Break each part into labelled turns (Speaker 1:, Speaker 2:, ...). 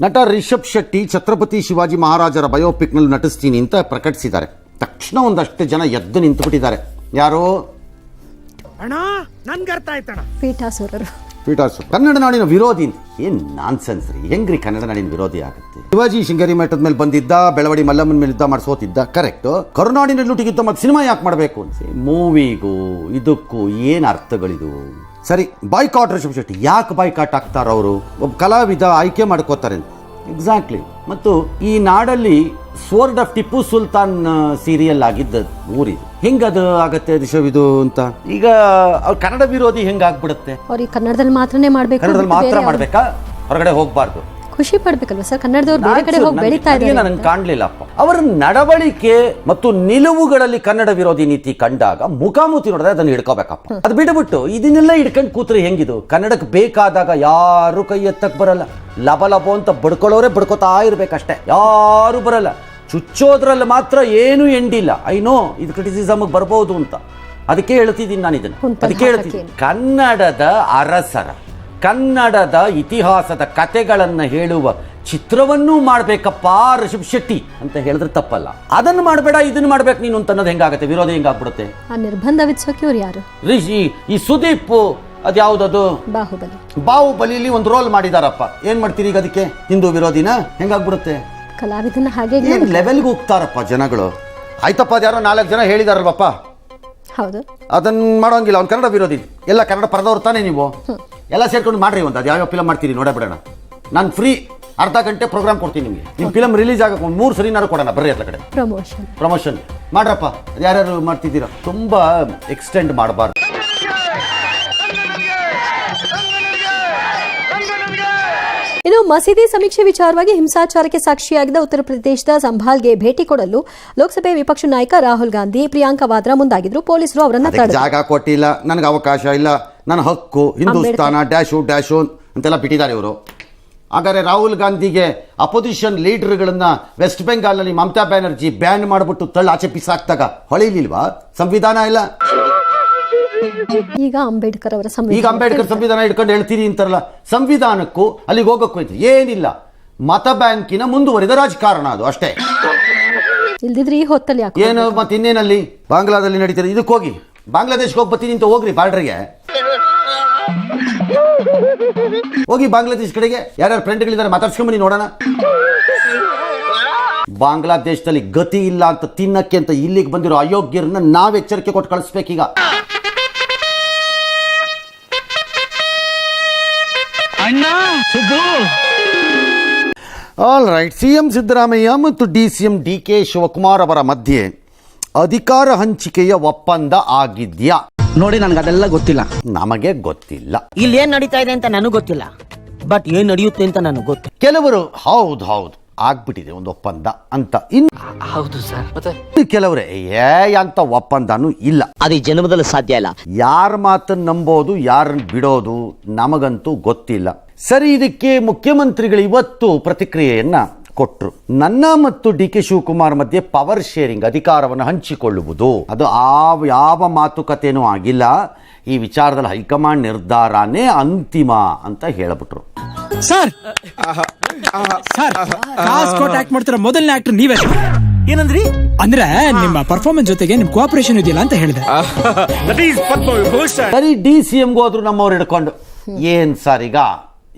Speaker 1: ನಟ ರಿಷಬ್ ಶೆಟ್ಟಿ ಛತ್ರಪತಿ ಶಿವಾಜಿ ಮಹಾರಾಜರ ಬಯೋಪಿಕ್ನಲ್ಲಿ ನಟಿಸ್ತೀನಿ ಅಂತ ಪ್ರಕಟಿಸಿದ್ದಾರೆ. ತಕ್ಷಣ ಒಂದಷ್ಟು ಜನ ಎದ್ದು ನಿಂತುಬಿಟ್ಟಿದ್ದಾರೆ. ಯಾರು?
Speaker 2: ಅಣ್ಣ ನನ್ಗೆ ಅರ್ಥ
Speaker 3: ಪೀಠಾಸುರರು.
Speaker 1: ಕನ್ನಡ ನಾಡಿನ ವಿರೋಧಿ ಏನ್ ನಾನ್ಸೆನ್ಸ್ ರೀ? ಹೆಂಗ್ರಿ ಕನ್ನಡ ನಾಡಿನ ವಿರೋಧಿ ಆಗುತ್ತೆ? ಶಿವಾಜಿ ಶೃಂಗೇರಿ ಮಠದ ಮೇಲೆ ಬಂದಿದ್ದ ಬೆಳವಡಿ ಮಲ್ಲಮ್ಮನ ಮೇಲೆ ಯುದ್ಧ ಮಾಡಿಸೋತಿದ್ದ ಕರೆಕ್ಟ್. ಕರುನಾಡಿನ ಲುಟಿಗೆ ಯುದ್ಧ ಮಾಡಿ ಸಿನಿಮಾ ಯಾಕೆ ಮಾಡಬೇಕು ಅನ್ಸಿ ಮೂವಿಗೂ ಇದಕ್ಕೂ ಏನು ಅರ್ಥಗಳಿದು ಸರಿ ಬಾಯ್ಕಾಟ್ ರಿಷಬ್ ಶೆಟ್ಟಿ ಯಾಕೆ ಬಾಯ್ಕಾಟ್ ಆಗ್ತಾರ ಅವರು? ಒಬ್ಬ ಕಲಾವಿದ ಆಯ್ಕೆ ಮಾಡ್ಕೋತಾರೆ. ಎಕ್ಸಾಕ್ಟ್ಲಿ ಮತ್ತು ಈ ನಾಡಲ್ಲಿ sword of Tipu Sultan serial ಆಗಿದ್ದ ಊರಿದು. ಹೆಂಗದು ಆಗತ್ತೆ ರಿಷಬ್ ಇದು ಅಂತ? ಈಗ ಅವ್ರು ಕನ್ನಡ ವಿರೋಧಿ ಹೆಂಗಾಗ್ಬಿಡುತ್ತೆ?
Speaker 3: ಅವ್ರಿಗೆ ಕನ್ನಡದಲ್ಲಿ ಮಾತ್ರನೇ ಮಾಡ್ಬೇಕು
Speaker 1: ಕನ್ನಡದಲ್ಲಿ ಮಾತ್ರ ಮಾಡ್ಬೇಕಾ? ಹೊರಗಡೆ ಹೋಗ್ಬಾರ್ದು.
Speaker 3: ಖುಷಿ ಪಡ್ಬೇಕಲ್ವ ಸರ್? ಕನ್ನಡದವ್ರು ಬೇರೆ ಕಡೆ ಹೋಗಿ ಬೆಳೀತಾ ಇದ್ದಾರೆ
Speaker 1: ನನಗೆ ಕಾಣ್ಲಿಲ್ಲಪ್ಪ. ಅವರ ನಡವಳಿಕೆ ಮತ್ತು ನಿಲುವುಗಳಲ್ಲಿ ಕನ್ನಡ ವಿರೋಧಿ ನೀತಿ ಕಂಡಾಗ ಮುಖಾಮುಖಿ ನೋಡಿದ್ರೆ ಅದನ್ನ ಹಿಡ್ಕೋಬೇಕಪ್ಪ. ಅದು ಬಿಟ್ಬಿಟ್ಟು ಇದನ್ನೆಲ್ಲ ಹಿಡ್ಕೊಂಡು ಕೂತ್ರೆ ಹೆಂಗಿದು? ಕನ್ನಡಕ್ಕೆ ಬೇಕಾದಾಗ ಯಾರು ಕೈ ಎತ್ತಕ್ ಬರಲ್ಲ. ಲಬ ಲಬೋ ಅಂತ ಬಡ್ಕೊಳ್ಳೋರೆ ಬಡ್ಕೋತಾ ಇರ್ಬೇಕಷ್ಟೇ. ಯಾರು ಬರಲ್ಲ. ಚುಚ್ಚೋದ್ರಲ್ಲಿ ಮಾತ್ರ ಏನು ಎಂಡಿಲ್ಲ. ಐನೋ ನೋ ಇದು ಕ್ರಿಟಿಸಿಸಮ್ಗೆ ಬರ್ಬೋದು ಅಂತ. ಅದಕ್ಕೆ ಹೇಳ್ತಿದ್ದೀನಿ ನಾನು ಇದನ್ನು. ಅದಕ್ಕೆ ಹೇಳ್ತೀನಿ ಕನ್ನಡದ ಅರಸರ ಕನ್ನಡದ ಇತಿಹಾಸದ ಕತೆಗಳನ್ನು ಹೇಳುವ ಚಿತ್ರವನ್ನೂ ಮಾಡಬೇಕಪ್ಪ ಋಷಭ್ ಶೆಟ್ಟಿ ಅಂತ ಹೇಳಿದ್ರೆ ತಪ್ಪಲ್ಲ. ಅದನ್ನು ಮಾಡಬೇಡ ಇದನ್ನು ಮಾಡ್ಬೇಕು ನೀನು ಅಂತ ಅನ್ನೋದು ಹೆಂಗಾಗುತ್ತೆ? ವಿರೋಧ ಹೆಂಗಾಗ್ಬಿಡುತ್ತೆ?
Speaker 3: ಆ ನಿರ್ಬಂಧ ವಿಧಿಸೋಕೆ ಇವ್ರು ಯಾರು?
Speaker 1: ರಿಷಿ ಈ ಸುದೀಪ್ ಅದ್ಯಾವುದದು
Speaker 3: ಬಾಹುಬಲಿ.
Speaker 1: ಬಾಹುಬಲಿಲಿ ಒಂದು ರೋಲ್ ಮಾಡಿದಾರಪ್ಪ. ಏನ್ ಮಾಡ್ತೀರಿ ಈಗ ಅದಕ್ಕೆ? ಹಿಂದೂ ವಿರೋಧಿನ? ಹೆಂಗಾಗ್ಬಿಡುತ್ತೆ?
Speaker 3: ಕಲಾವಿದನ ಹಾಗೆ
Speaker 1: ಏನ್ ಲೆವೆಲ್ಗೆ ಹೋಗ್ತಾರಪ್ಪ ಜನಗಳು? ಆಯ್ತಪ್ಪ ಅದ್ಯಾರೋ ನಾಲ್ಕು ಜನ ಹೇಳಿದಾರಲ್ವಪ್ಪ.
Speaker 3: ಹೌದು.
Speaker 1: ಅದನ್ನ ಮಾಡೋಂಗಿಲ್ಲ ಅವ್ನು ಕನ್ನಡ ವಿರೋಧಿ. ಎಲ್ಲ ಕನ್ನಡ ಪರದವ್ರು ತಾನೇ ನೀವು. ಎಲ್ಲ ಸೇರ್ಕೊಂಡು ಮಾಡ್ರಿ ಒಂದು ಅದು ಯಾವ್ಯಾವ ಫಿಲಮ್ ಮಾಡ್ತೀರಿ ನೋಡಬಿಡೋಣ ನಾನು ಫ್ರೀ ಅರ್ಧ ಗಂಟೆ ಪ್ರೋಗ್ರಾಮ್ ಕೊಡ್ತೀನಿ ನಿಮಗೆ. ನಿಮ್ಮ ಫಿಲಮ್ ರಿಲೀಸ್ ಆಗಕ್ಕೆ ಒಂದು ಮೂರು ಸರಿನಾರು ಕೊಡೋಣ ಬರ್ರಿ ಅದ್ರ ಕಡೆ
Speaker 3: ಪ್ರಮೋಷನ್
Speaker 1: ಪ್ರಮೋಷನ್ ಮಾಡ್ರಪ್ಪ. ಅದು ಯಾರ್ಯಾರು ಮಾಡ್ತಿದ್ದೀರಾ? ತುಂಬ ಎಕ್ಸ್ಟೆಂಡ್ ಮಾಡಬಾರ್ದು.
Speaker 3: ಇನ್ನು ಮಸೀದಿ ಸಮೀಕ್ಷೆ ವಿಚಾರವಾಗಿ ಹಿಂಸಾಚಾರಕ್ಕೆ ಸಾಕ್ಷಿಯಾಗಿದ್ದ ಉತ್ತರ ಪ್ರದೇಶದ ಸಂಭಾಲ್ಗೆ ಭೇಟಿ ಕೊಡಲು ಲೋಕಸಭೆ ವಿಪಕ್ಷ ನಾಯಕ ರಾಹುಲ್ ಗಾಂಧಿ ಪ್ರಿಯಾಂಕಾ ವಾದ್ರಾ ಮುಂದಾಗಿದ್ರು. ಪೊಲೀಸರು ಅವರನ್ನ
Speaker 1: ಜಾಗ ಕೊಟ್ಟಿಲ್ಲ ನನಗೆ ಅವಕಾಶ ಇಲ್ಲ ನನ್ನ ಹಕ್ಕು ಹಿಂದೂಸ್ತಾನ ಡ್ಯಾಶು ಡ್ಯಾಶು ಅಂತೆಲ್ಲ ಬಿಟ್ಟಿದ್ದಾರೆ ಇವರು. ಹಾಗಾದ್ರೆ ರಾಹುಲ್ ಗಾಂಧಿಗೆ ಅಪೋಸಿಷನ್ ಲೀಡರ್ಗಳನ್ನ ವೆಸ್ಟ್ ಬೆಂಗಾಲ್ನಲ್ಲಿ ಮಮತಾ ಬ್ಯಾನರ್ಜಿ ಬ್ಯಾನ್ ಮಾಡಿಬಿಟ್ಟು ತಳ್ಳಾಚೆ ಆಚೆ ಪಿಸಾಕ್ದಾಗ ಹೊಳಿಲಿಲ್ವಾ? ಸಂವಿಧಾನ ಇಲ್ಲ.
Speaker 3: ಈಗ ಅಂಬೇಡ್ಕರ್ ಅವರ
Speaker 1: ಈಗ
Speaker 3: ಸಂವಿಧಾನ
Speaker 1: ಅಂಬೇಡ್ಕರ್ ಸಂವಿಧಾನ ಹಿಡ್ಕೊಂಡು ಹೇಳ್ತೀರಿ ಅಂತಾರಲ್ಲ ಸಂವಿಧಾನಕ್ಕೂ ಅಲ್ಲಿಗೆ ಹೋಗಕ್ಕೂ ಅಂತ ಏನಿಲ್ಲ. ಮತ ಬ್ಯಾಂಕಿನ ಮುಂದುವರಿದ ರಾಜಕಾರಣ ಅದು ಅಷ್ಟೇ.
Speaker 3: ಇಲ್ದಿದ್ರೆ ಈ ಹೊತ್ತಲ್ಲಿ ಯಾಕೆ
Speaker 1: ಏನು ಮತ್ತೆ ಇನ್ನೇನಲ್ಲಿ? ಬಾಂಗ್ಲಾದಲ್ಲಿ ನಡೀತಾರೆ ಇದಕ್ಕೆ ಹೋಗಿ. ಬಾಂಗ್ಲಾದೇಶ್ಗೆ ಹೋಗಿ ಬರ್ತೀನಿ ಅಂತ ಹೋಗ್ರಿ ಬಾರ್ಡ್ರಿಗೆ ಹೋಗಿ ಬಾಂಗ್ಲಾದೇಶ್ ಕಡೆಗೆ ಯಾರ್ಯಾರು ಫ್ರೆಂಡ್ಗಳಿದ್ದಾರೆ ಮಾತಾಡ್ಸ್ಕೊಂಬನಿ ನೋಡೋಣ. ಬಾಂಗ್ಲಾದೇಶದಲ್ಲಿ ಗತಿ ಇಲ್ಲ ಅಂತ ತಿನ್ನಕ್ಕೆ ಅಂತ ಇಲ್ಲಿಗೆ ಬಂದಿರೋ ಅಯೋಗ್ಯರನ್ನ ನಾವ್ ಎಚ್ಚರಿಕೆ ಕೊಟ್ಟು ಕಳಿಸ್ಬೇಕೀಗ. All right C M Siddaramaiah ಮತ್ತು D C M D K Shivakumar ಅವರ ಮಧ್ಯೆ ಅಧಿಕಾರ ಹಂಚಿಕೆಯ ಒಪ್ಪಂದ ಆಗಿದ್ಯಾ?
Speaker 4: ನೋಡಿ ನನಗೆ ಅದೆಲ್ಲ ಗೊತ್ತಿಲ್ಲ.
Speaker 1: ನಮಗೆ ಗೊತ್ತಿಲ್ಲ.
Speaker 5: ಇಲ್ಲಿ ಏನ್ ನಡೀತಾ ಇದೆ ಅಂತ ನನಗೆ ಗೊತ್ತಿಲ್ಲ. ಬಟ್ ಏನ್ ನಡೆಯುತ್ತೆ ಅಂತ ನನಗೆ ಗೊತ್ತು.
Speaker 1: ಕೆಲವರು ಹೌದು ಹೌದು. ಆಗ್ಬಿಟ್ಟಿದೆ ಒಂದು ಒಪ್ಪಂದ ಅಂತ. ಇನ್ನು
Speaker 5: ಹೌದು ಸರ್. ಮತ್ತೆ?
Speaker 1: ಕೆಲವರೇ ಏ ಅಂತ ಒಪ್ಪಂದನೂ ಇಲ್ಲ.
Speaker 5: ಅದು ಈ ಜನ್ಮದಲ್ಲಿ ಸಾಧ್ಯ ಇಲ್ಲ.
Speaker 1: ಯಾರ ಮಾತನ್ನು ನಂಬೋದು ಯಾರನ್ನು ಬಿಡೋದು ನಮಗಂತೂ ಗೊತ್ತಿಲ್ಲ. ಸರಿ ಇದಕ್ಕೆ ಮುಖ್ಯಮಂತ್ರಿಗಳು ಇವತ್ತು ಪ್ರತಿಕ್ರಿಯೆಯನ್ನ ಕೊಟ್ಟರು ನನ್ನ ಮತ್ತು ಡಿ ಕೆ ಶಿವಕುಮಾರ್ ಮಧ್ಯೆ ಪವರ್ ಶೇರಿಂಗ್ ಅಧಿಕಾರವನ್ನು ಹಂಚಿಕೊಳ್ಳುವುದು ಅದು ಆ ಯಾವ ಮಾತುಕತೆನೂ ಆಗಿಲ್ಲ. ಈ ವಿಚಾರದಲ್ಲಿ ಹೈಕಮಾಂಡ್ ನಿರ್ಧಾರನೇ ಅಂತಿಮ ಅಂತ ಹೇಳಿಬಿಟ್ರು.
Speaker 2: ಸರ್! ಸರ್ ಕಾಸ್ ಕೊಟ್ಟು ಆಕ್ಟ್ ಮಾಡ್ತಿರೋ ಮೊದಲನೇ ಆಕ್ಟರ್ ನೀವೇ. ಸರ್.
Speaker 5: ಏನಂದ್ರಿ?
Speaker 2: ಅಂದ್ರೆ ನಿಮ್ಮ ಪರ್ಫಾರ್ಮೆನ್ಸ್ ಜೊತೆಗೆ ನಿಮ್ ಕೋಆಪರೇಷನ್ ಇದೆಯಲ್ಲ ಅಂತ ಹೇಳಿದೆ.
Speaker 1: ಸರಿ ಡಿ ಸಿ ಎಂ ಹೋದ್ರು ನಮ್ಮವ್ರು ಹಿಡ್ಕೊಂಡು ಏನ್ ಸರ್ ಈಗ?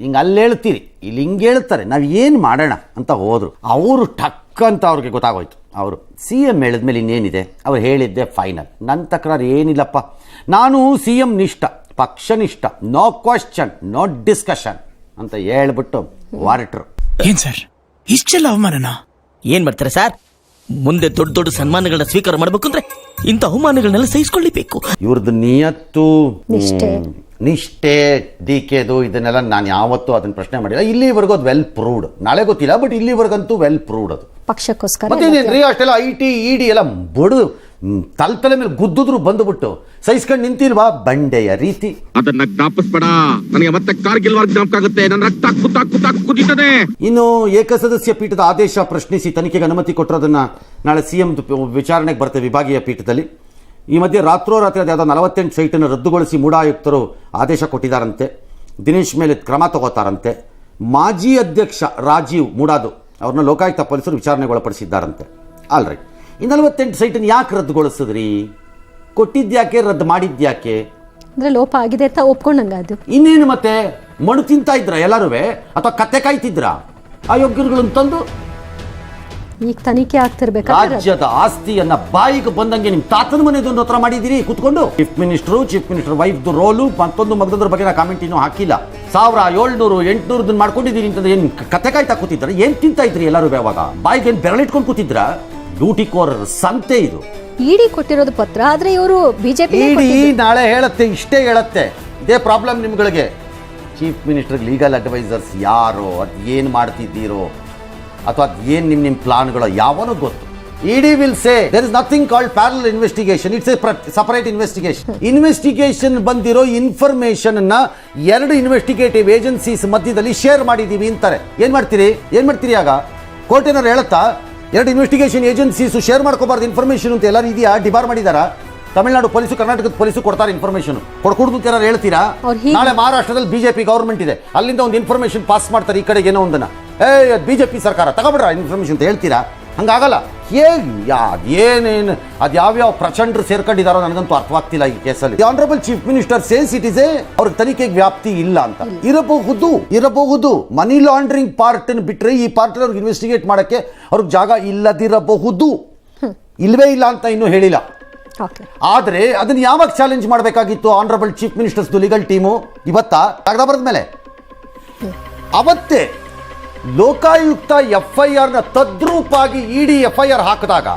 Speaker 1: ಹಿಂಗ ಅಲ್ಲಿ ಹೇಳ್ತೀರಿ. ಇಲ್ಲಿ ಹಿಂಗೆ ಹೇಳ್ತಾರೆ. ನಾವು ಏನು ಮಾಡೋಣ? ಅಂತ ಹೋದ್ರು. ಅವರು ಟಕ್ ಅಂತ ಅವ್ರಿಗೆ ಗೊತ್ತಾಗೋಯ್ತು. ಅವರು ಸಿ ಎಂ ಹೇಳಿದ್ಮೇಲೆ ಇನ್ನೇನಿದೆ? ಅವ್ರು ಹೇಳಿದ್ದೆ ಫೈನಲ್ ನನ್ನ ತಕರಾರು ಏನಿಲ್ಲಪ್ಪ. ನಾನು ಸಿ ಎಂ ನಿಷ್ಠ ಪಕ್ಷನಿಷ್ಠ. ನೋ ಕ್ವಶನ್ ನೋ ಡಿಸ್ಕಷನ್ ಅಂತ ಹೇಳ್ಬಿಟ್ಟು ವಾರಿಟ್ರು.
Speaker 2: ಏನ್ ಸರ್? ಇಷ್ಟೆಲ್ಲ ಅವಮಾನನ?
Speaker 5: ಏನ್ ಮಾಡ್ತಾರೆ ಸರ್? ಮುಂದೆ ದೊಡ್ಡ ದೊಡ್ಡ ಸನ್ಮಾನಗಳನ್ನ ಸ್ವೀಕಾರ ಮಾಡ್ಬೇಕು ಅಂದ್ರೆ ಇಂಥ ಅವಮಾನಗಳನ್ನೆಲ್ಲ ಸಹಿಸ್ಕೊಳ್ಳಿಬೇಕು.
Speaker 1: ಇವ್ರದ್ದು ನಿಯತ್ತು
Speaker 3: ನಿಷ್ಠೆ.
Speaker 1: ಹ್ಮ್, ನಿಷ್ಠೆ ಡಿ ಕೆದು ಇದನ್ನೆಲ್ಲ ನಾನು ಯಾವತ್ತೂ ಅದನ್ನ ಪ್ರಶ್ನೆ ಮಾಡಿಲ್ಲ. ಇಲ್ಲಿವರೆಗೂ ಅದು ವೆಲ್ ಪ್ರೂವ್ಡ್ ನಾಳೆ ಗೊತ್ತಿಲ್ಲ ಬಟ್ ಇಲ್ಲಿವರೆಗಂತೂ ವೆಲ್ ಪ್ರೂವ್ಡ್ ಅದು.
Speaker 3: ಪಕ್ಷಕ್ಕೋಸ್ಕರ
Speaker 1: ಮತ್ತೇನೇನ್ರಿ ಅಷ್ಟೆಲ್ಲ ಐ ಟಿ ಇ ಡಿ ಎಲ್ಲ ಬಡ್ದು ತಲೆ ತಲೆ ಮೇಲೆ ಗುದ್ದಿದ್ರು ಬಂದುಬಿಟ್ಟು. ಸಹಿಸ್ಕೊಂಡು ನಿಂತಿಲ್ವಾ? ಬಂಡೆಯ ರೀತಿ.
Speaker 6: ಅದನ್ನ ಜ್ಞಾಪಿಸ್ಬೇಡ. ನನಗೆ ಮತ್ತೆ ಕಾರ್ಗಿಲ್ ವರ್ಗ ಜ್ಞಾಪಕ ಆಗುತ್ತೆ ನನ್ನ ರಕ್ತ ಕುತ್ತ ಕುತ್ತ ಕುದೀತದೆ.
Speaker 1: ಇನ್ನು ಏಕಸದಸ್ಯ ಪೀಠದ ಆದೇಶ ಪ್ರಶ್ನಿಸಿ ತನಿಖೆಗೆ ಅನುಮತಿ ಕೊಟ್ಟಿರೋದನ್ನ ನಾಳೆ ಸಿ ಎಂ ವಿಚಾರಣೆಗೆ ಬರ್ತೇವೆ ವಿಭಾಗೀಯ ಪೀಠದಲ್ಲಿ. ಈ ಮಧ್ಯೆ ರಾತ್ರೋರಾತ್ರಿ ಅದಾದ ನಲವತ್ತೆಂಟು ಸೈಟನ್ನು ರದ್ದುಗೊಳಿಸಿ ಮೂಡಾಯುಕ್ತರು ಆದೇಶ ಕೊಟ್ಟಿದ್ದಾರಂತೆ ದಿನೇಶ್ ಮೇಲೆ ಕ್ರಮ ತಗೋತಾರಂತೆ. ಮಾಜಿ ಅಧ್ಯಕ್ಷ ರಾಜೀವ್ ಮೂಡಾದು ಅವ್ರನ್ನ ಲೋಕಾಯುಕ್ತ ಪೊಲೀಸರು ವಿಚಾರಣೆಗೊಳಪಡಿಸಿದ್ದಾರಂತೆ ಆಲ್ ರೈಟ್ ಈ ನಲವತ್ತೆಂಟು ಸೈಟನ್ನು ಯಾಕೆ ರದ್ದುಗೊಳಿಸಿದ್ರಿ? ಕೊಟ್ಟಿದ್ಯಾಕೆ ರದ್ದು ಮಾಡಿದ್ಯಾಕೆ
Speaker 3: ಅಂದ್ರೆ ಲೋಪ ಆಗಿದೆ ಅಂತ ಒಪ್ಕೊಂಡಂಗ ಅದು.
Speaker 1: ಇನ್ನೇನು ಮತ್ತೆ? ಮಣ್ಣು ತಿಂತಾ ಇದ್ರ ಎಲ್ಲರೂ ಅಥವಾ ಕತೆ ಕಾಯ್ತಿದ್ರ? ಅಯೋಗ್ಯರುಗಳನ್ನು ತಂದು?
Speaker 3: ಈಗ ತನಿಖೆ ಆಗ್ತಿರ್ಬೇಕಾದ್ರೆ
Speaker 1: ರಾಜ್ಯದ ಆಸ್ತಿಯನ್ನ ಬಾಯಿಗೆ ಬಂದಂಗೆ ನಿಮ್ ತಾತನ ಮನೆದೊಂದು ಹತ್ರ ಮಾಡಿದಿರಿ ಕುತ್ಕೊಂಡು? ಚೀಫ್ ಮಿನಿಸ್ಟರ್ ಚೀಫ್ ಮಿನಿಸ್ಟರ್ ವೈಫ್ದು ರೋಲು ಮತ್ತೊಂದು ಮಗದ್ರ ಬಗ್ಗೆ ನಾ ಕಾಮೆಂಟ್ ಇನ್ನೂ ಹಾಕಿಲ್ಲ. ಸಾವಿರ ಏಳ್ನೂರು ಎಂಟ್ನೂರದನ್ನ ಮಾಡ್ಕೊಂಡಿದ್ದೀರಿ ಅಂತಂದ್ರೆ ಏನ್ ಕತೆ ಕಾಯ್ತಾ ಕೂತಿದ್ರ ಏನ್ ತಿಂತಾ ಇದ್ರಿ ಎಲ್ಲರೂ ಅವಾಗ? ಬಾಯಿಗೆ ಏನ್ ಬೆರಳಿಟ್ಕೊಂಡು ಕೂತಿದ್ರ ಲೂಟಿಕೋರರ ಸಂತೆ ಇದು.
Speaker 3: ಇಡಿ ಕೊಟ್ಟಿರೋದು ಪತ್ರ ಆದ್ರೆ ಇವರು ಬಿಜೆಪಿ
Speaker 1: ಇಡಿ ನಾಳೆ ಹೇಳತ್ತೆ ಇಷ್ಟೇ ಹೇಳತ್ತೆ. ಇದೇ ಪ್ರಾಬ್ಲಮ್ ನಿಮ್ಗಳಿಗೆ. ಚೀಫ್ ಮಿನಿಸ್ಟರ್ ಲೀಗಲ್ ಅಡ್ವೈಸರ್ಸ್ ಯಾರು? ಅದು ಏನು ಮಾಡ್ತಿದ್ದೀರೋ? ಅಥವಾ ಅದು ಏನು ನಿಮ್ಮ ನಿಮ್ಮ ಪ್ಲಾನ್ಗಳು ಯಾವನೂ ಗೊತ್ತು. ED will say there is nothing called parallel investigation it's a separate investigation investigation ಬಂದಿರೋ ಇನ್ಫಾರ್ಮೇಶನ್ ಅನ್ನ ಎರಡು ಇನ್ವೆಸ್ಟಿಗೇಟಿವ್ ಏಜೆನ್ಸೀಸ್ ಮಧ್ಯದಲ್ಲಿ ಶೇರ್ ಮಾಡಿದ್ದೀವಿ ಅಂತಾರೆ. ಏನ್ ಮಾಡ್ತೀರಿ? ಏನ್ ಮಾಡ್ತೀರಿ ಆಗ? ಕೋರ್ಟ್ ಏನಾರು ಹೇಳುತ್ತಾ? ಎರಡು ಇನ್ವೆಸ್ಟಿಗೇಷನ್ ಏಜೆನ್ಸೀಸ್ ಶೇರ್ ಮಾಡ್ಕೋಬಾರ್ದು ಇನ್ಫಾರ್ಮೇಷನ್ ಅಂತ ಎಲ್ಲ ಇದೆಯಾ? ಡಿಬಾರ್ ಮಾಡಿದಾರ? ತಮಿಳುನಾಡು ಪೊಲೀಸು ಕರ್ನಾಟಕದ ಪೊಲೀಸು ಕೊಡ್ತಾರೆ ಇನ್ಫಾರ್ಮೇಶನ್ ಕೊಡ್ಕೊಡ್ದು ಯಾರು ಏನಾರು ಹೇಳ್ತೀರಾ? ನಾಳೆ ಮಹಾರಾಷ್ಟ್ರದಲ್ಲಿ ಬಿಜೆಪಿ ಗೌರ್ಮೆಂಟ್ ಇದೆ. ಅಲ್ಲಿಂದ ಒಂದು ಇನ್ಫಾರ್ಮೇಷನ್ ಪಾಸ್ ಮಾಡ್ತಾರೆ ಈ ಕಡೆಗೆ ಏನೋ ಒಂದನ್ನ ಏ ಬಿಜೆಪಿ ಸರ್ಕಾರ. ತಗೊಬಿಡ್ರ ಇನ್ಫಾರ್ಮೇಷನ್ ಅಂತ ಹೇಳ್ತೀರಾ? ಹಂಗಾಗಲ್ಲ. ಹೇಗೆ? ಅದೇನೇನು ಅದು ಯಾವ್ಯಾವ ಪ್ರಚಂಡರು ಸೇರ್ಕೊಂಡಿದಾರೋ ನನಗಂತೂ ಅರ್ಥವಾಗ್ತಿಲ್ಲ ಈ ಕೇಸಲ್ಲಿ. Honourable chief minister says it is ಅವ್ರ ತನಿಖೆಗೆ ವ್ಯಾಪ್ತಿ ಇಲ್ಲ ಅಂತ. ಇರಬಹುದು ಇರಬಹುದು. ಮನಿ ಲಾಂಡ್ರಿಂಗ್ ಪಾರ್ಟ್ ಬಿಟ್ರೆ ಈ ಪಾರ್ಟ್ ಅವ್ರಿಗೆ ಇನ್ವೆಸ್ಟಿಗೇಟ್ ಮಾಡಕ್ಕೆ ಅವ್ರಿಗೆ ಜಾಗ ಇಲ್ಲದಿರಬಹುದು. ಇಲ್ವೇ ಇಲ್ಲ ಅಂತ ಇನ್ನೂ ಹೇಳಿಲ್ಲ. ಆದ್ರೆ ಅದನ್ನ ಯಾವಾಗ ಚಾಲೆಂಜ್ ಮಾಡಬೇಕಾಗಿತ್ತು honourable chief minister's legal team ಇವತ್ತಾ? ಕಾಗದ ಬರೆದ ಮೇಲೆ ಅವತ್ತೇ. ಲೋಕಾಯುಕ್ತ ಎಫ್ ಐ ಆರ್ನ ತದ್ರೂಪಾಗಿ ಇಡಿ ಎಫ್ ಐ ಆರ್ ಹಾಕಿದಾಗ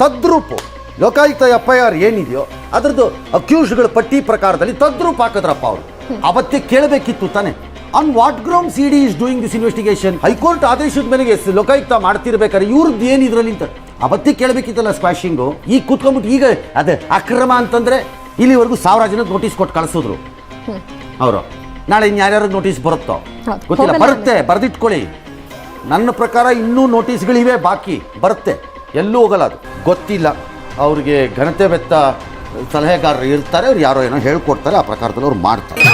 Speaker 1: ತದ್ರೂಪು ಲೋಕಾಯುಕ್ತ ಎಫ್ ಐ ಆರ್ ಏನಿದೆಯೋ ಅದ್ರದ್ದು ಅಕ್ಯೂಸ್ಗಳ ಪಟ್ಟಿ ಪ್ರಕಾರದಲ್ಲಿ ತದ್ರೂಪ ಹಾಕಿದ್ರಪ್ಪ ಅವರು. ಅವತ್ತೇ ಕೇಳಬೇಕಿತ್ತು ತಾನೆ. On what grounds ED is doing this investigation high court ಆದೇಶದ ಮೇಲೆ ಲೋಕಾಯುಕ್ತ ಮಾಡ್ತಿರ್ಬೇಕಾದ್ರೆ ಇವ್ರದ್ದು ಏನು ಇದ್ರಲ್ಲಿ ಅಂತ. ಅವತ್ತೇ ಕೇಳಬೇಕಿತ್ತಲ್ಲ ಸ್ಕ್ವಾಶಿಂಗು ಈಗ ಕೂತ್ಕೊಂಡ್ಬಿಟ್ಟು ಈಗ ಅದೇ ಅಕ್ರಮ ಅಂತಂದ್ರೆ ಇಲ್ಲಿವರೆಗೂ ಸಾವಿರ ಜನ ನೋಟಿಸ್ ಕೊಟ್ಟು ಕಳಿಸಿದ್ರು. ಅವರು. ನಾಳೆ ಇನ್ನು ಯಾರ್ಯಾರು ನೋಟಿಸ್ ಬರುತ್ತೋ. ಗೊತ್ತಿಲ್ಲ ಬರುತ್ತೆ ಬರೆದಿಟ್ಕೊಳ್ಳಿ. ನನ್ನ ಪ್ರಕಾರ ಇನ್ನೂ ನೋಟಿಸ್ಗಳಿವೆ ಬಾಕಿ ಬರುತ್ತೆ. ಎಲ್ಲೂ ಹೋಗಲ್ಲ ಅದು. ಗೊತ್ತಿಲ್ಲ ಅವ್ರಿಗೆ ಘನತೆ ಬೆತ್ತ ಸಲಹೆಗಾರರು ಇರ್ತಾರೆ ಅವ್ರು ಯಾರೋ ಏನೋ ಹೇಳ್ಕೊಡ್ತಾರೆ ಆ ಪ್ರಕಾರದಲ್ಲಿ ಅವ್ರು ಮಾಡ್ತಾರೆ.